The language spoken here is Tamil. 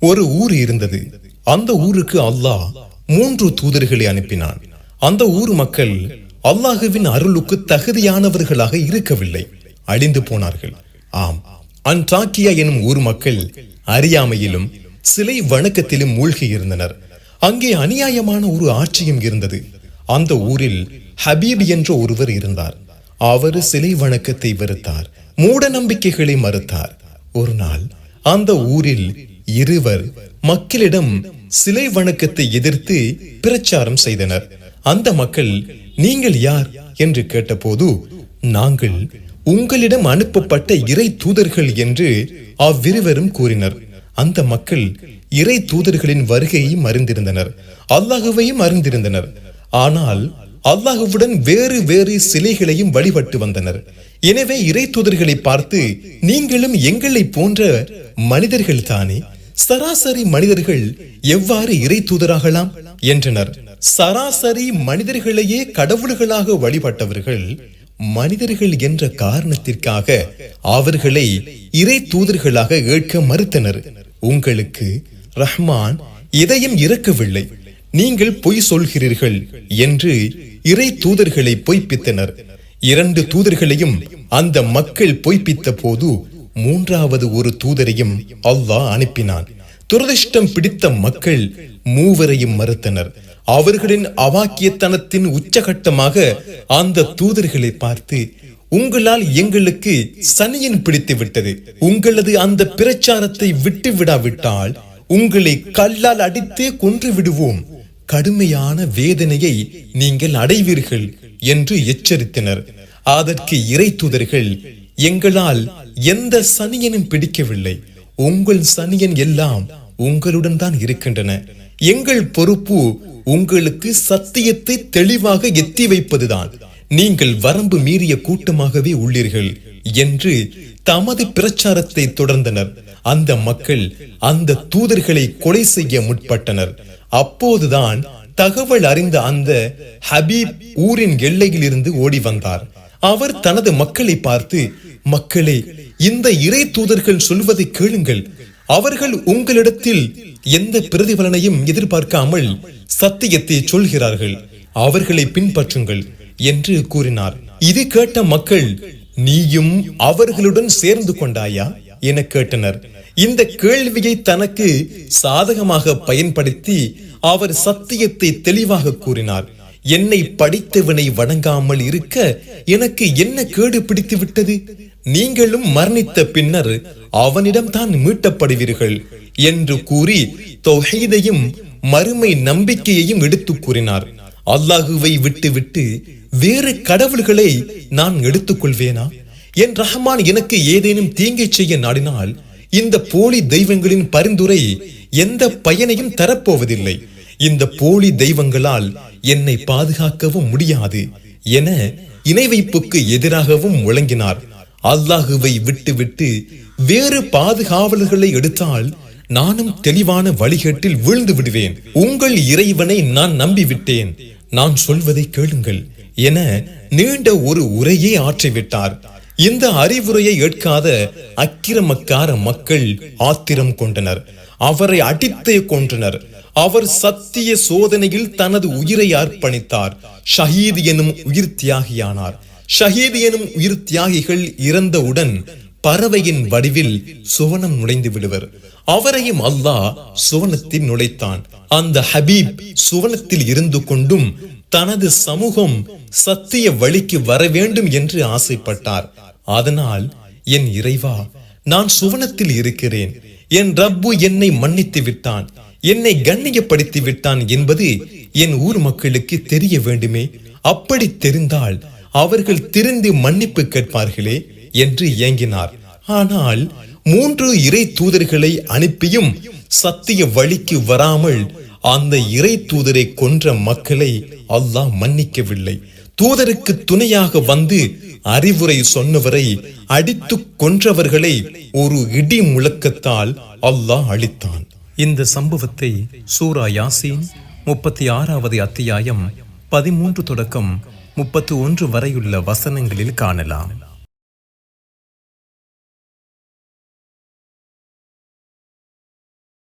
ஒரு ஊர் இருந்தது. அந்த ஊருக்கு அல்லாஹ் மூன்று தூதர்களை அனுப்பினான். அந்த ஊர் மக்கள் அல்லாஹுவின் அருளுக்கு தகுதியானவர்களாக இருக்கவில்லை. அழிந்து போனார்கள். ஆம். அன்டாக்கியா எனும் ஊர் மக்கள் அறியாமையிலும் சிலை வணக்கத்திலும் மூழ்கி இருந்தனர். அங்கே அநியாயமான ஒரு ஆட்சியும் இருந்தது. அந்த ஊரில் ஹபீப் என்ற ஒருவர் இருந்தார். அவர் சிலை வணக்கத்தை வெறுத்தார். மூட நம்பிக்கைகளை மறுத்தார். ஒரு நாள் அந்த ஊரில் இருவர் மக்களிடம் சிலை வணக்கத்தை எதிர்த்து பிரச்சாரம் செய்தனர். அந்த மக்கள் நீங்கள் யார்? என்று கேட்டபோது நாங்கள் உங்களிடம் அனுப்பப்பட்ட இறை தூதர்கள் என்று அவ்விருவரும் கூறினர். அந்த மக்கள் இறை தூதர்களின் வருகையையும் அறிந்திருந்தனர். அல்லாஹுவையும் அறிந்திருந்தனர். ஆனால் அல்லாஹுவுடன் வேறு வேறு சிலைகளையும் வழிபட்டு வந்தனர். எனவே இறை தூதர்களை பார்த்து நீங்களும் எங்களை போன்ற மனிதர்கள் தானே? சராசரி மனிதர்கள் எவ்வாறு இறை தூதராகலாம்? என்றனர். சராசரி மனிதர்களையே கடவுள்களாக வழிபட்டவர்கள் மனிதர்கள் என்ற காரணத்திற்காக அவர்களை இறை தூதர்களாக ஏற்க மறுத்தனர். உங்களுக்கு ரஹ்மான் எதையும் இறக்கவில்லை. நீங்கள் பொய் சொல்கிறீர்கள் என்று இறை தூதர்களை பொய்ப்பித்தனர். இரண்டு தூதர்களையும் அந்த மக்கள் பொய்ப்பித்த போது மூன்றாவது ஒரு தூதரையும் அல்லாஹ் அனுப்பினான். துரதிர்ஷ்டம் பிடித்த மக்கள் மூவரையும் மறுத்தனர். அவர்களின் அவாக்கியத்தனத்தின் உச்சகட்டமாக அந்த தூதர்களை பார்த்து உங்களால் எங்களுக்கு சனியின் பிடித்து விட்டது. உங்களது அந்த பிரச்சாரத்தை விட்டு விடாவிட்டால் உங்களை கல்லால் அடித்தே கொன்று விடுவோம். கடுமையான வேதனையை நீங்கள் அடைவீர்கள் என்று எச்சரித்தனர். அதற்கு இறை தூதர்கள் எங்களால் எந்த சனியனும் பிடிக்கவில்லை. உங்கள் சனியன் எல்லாம் உங்களுடன் தான் இருக்கின்றன. எங்கள் பொறுப்பு உங்களுக்கு சத்தியத்தை தெளிவாக எத்தி வைப்பதுதான். நீங்கள் வரம்பு மீறிய கூட்டமாகவே உள்ளீர்கள் என்று தமது பிரச்சாரத்தை தொடர்ந்தனர். அந்த மக்கள் அந்த தூதர்களை கொலை செய்ய முற்பட்டனர். அப்போதுதான் தகவல் அறிந்த அந்த ஹபீப் ஊரின் எல்லையில் இருந்து ஓடி வந்தார். அவர் தனது மக்களை பார்த்து மக்களே இந்த இறை தூதர்கள் சொல்வதை கேளுங்கள். அவர்கள் உங்களிடத்தில் எந்த பிரதிபலனையும் எதிர்பார்க்காமல் சத்தியத்தை சொல்கிறார்கள். அவர்களை பின்பற்றுங்கள் என்று கூறினார். இது கேட்ட மக்கள் நீயும் அவர்களுடன் சேர்ந்து கொண்டாயா? என கேட்டனர். இந்த கேள்வியை தனக்கு சாதகமாக பயன்படுத்தி அவர் சத்தியத்தை தெளிவாக கூறினார். என்னை படித்தவனை வணங்காமல் இருக்க எனக்கு என்ன கேடு பிடித்து விட்டது நீங்களும் மரணித்த பின்னர் அவனிடம் தான் மீட்டப்படுவீர்கள் என்று கூறி தொகைதையும் மறுமை நம்பிக்கையையும் எடுத்து கூறினார். அல்லாஹுவை விட்டுவிட்டு வேறு கடவுள்களை நான் எடுத்துக்கொள்வேனா? என் ரஹமான் எனக்கு ஏதேனும் தீங்கை செய்ய நாடினால் இந்த போலி தெய்வங்களின் பரிந்துரை எந்த பயனையும் தரப்போவதில்லை. இந்த போலி தெய்வங்களால் என்னை பாதுகாக்கவும் முடியாது என இணை வைப்புக்கு எதிராகவும் முழங்கினார். அல்லாஹுவை விட்டுவிட்டு வேறு பாதுகாவலர்களை எடுத்தால் நானும் தெளிவான வழிகேட்டில் வீழ்ந்து விடுவேன். உங்கள் இறைவனை நான் நம்பிவிட்டேன். நான் சொல்வதை கேளுங்கள் என நீண்ட ஒரு உரையே ஆற்றிவிட்டார். இந்த அறிவுரையை ஏற்காத அக்கிரமக்கார மக்கள் ஆத்திரம் கொண்டனர். அவரை அடித்தே கொன்றனர். அவர் சத்திய சோதனையில் தனது உயிரை அர்ப்பணித்தார். ஷஹீத் எனும் உயிர் தியாகியானார். ஷஹீத் எனும் உயிர் தியாகிகள் இறந்தவுடன் பறவையின் வடிவில் சுவனம் நுழைந்து விடுவர். அவரையும் அல்லாஹ் சுவனத்தில் நுழைத்தான். அந்த ஹபீப் சுவனத்தில் இருந்து கொண்டும் தனது சமூகம் சத்திய வழிக்கு வர வேண்டும் என்று ஆசைப்பட்டார். அதனால் என் இறைவா நான் சுவனத்தில் இருக்கிறேன். என் ரப்பு என்னை மன்னித்து விட்டான் என்னை கண்ணியப்படுத்தி விட்டான் என்பது என் ஊர் மக்களுக்கு தெரிய வேண்டுமே. அப்படி தெரிந்தால் அவர்கள் திருந்து மன்னிப்பு கேட்பார்களே என்று ஏங்கினார். ஆனால் மூன்று இறை தூதர்களை அனுப்பியும் சத்திய வழிக்கு வராமல் அந்த இறை தூதரை கொன்ற மக்களை அல்லாஹ் மன்னிக்கவில்லை. தூதருக்கு துணையாக வந்து அறிவுரை சொன்னவரை அடித்து கொன்றவர்களை ஒரு இடி முழக்கத்தால் அல்லாஹ் அழித்தான். இந்த சம்பவத்தை சூரா யாசின் முப்பத்தி ஆறாவது அத்தியாயம் பதிமூன்று தொடக்கம் முப்பத்து ஒன்று வரையுள்ள வசனங்களில் காணலாம்.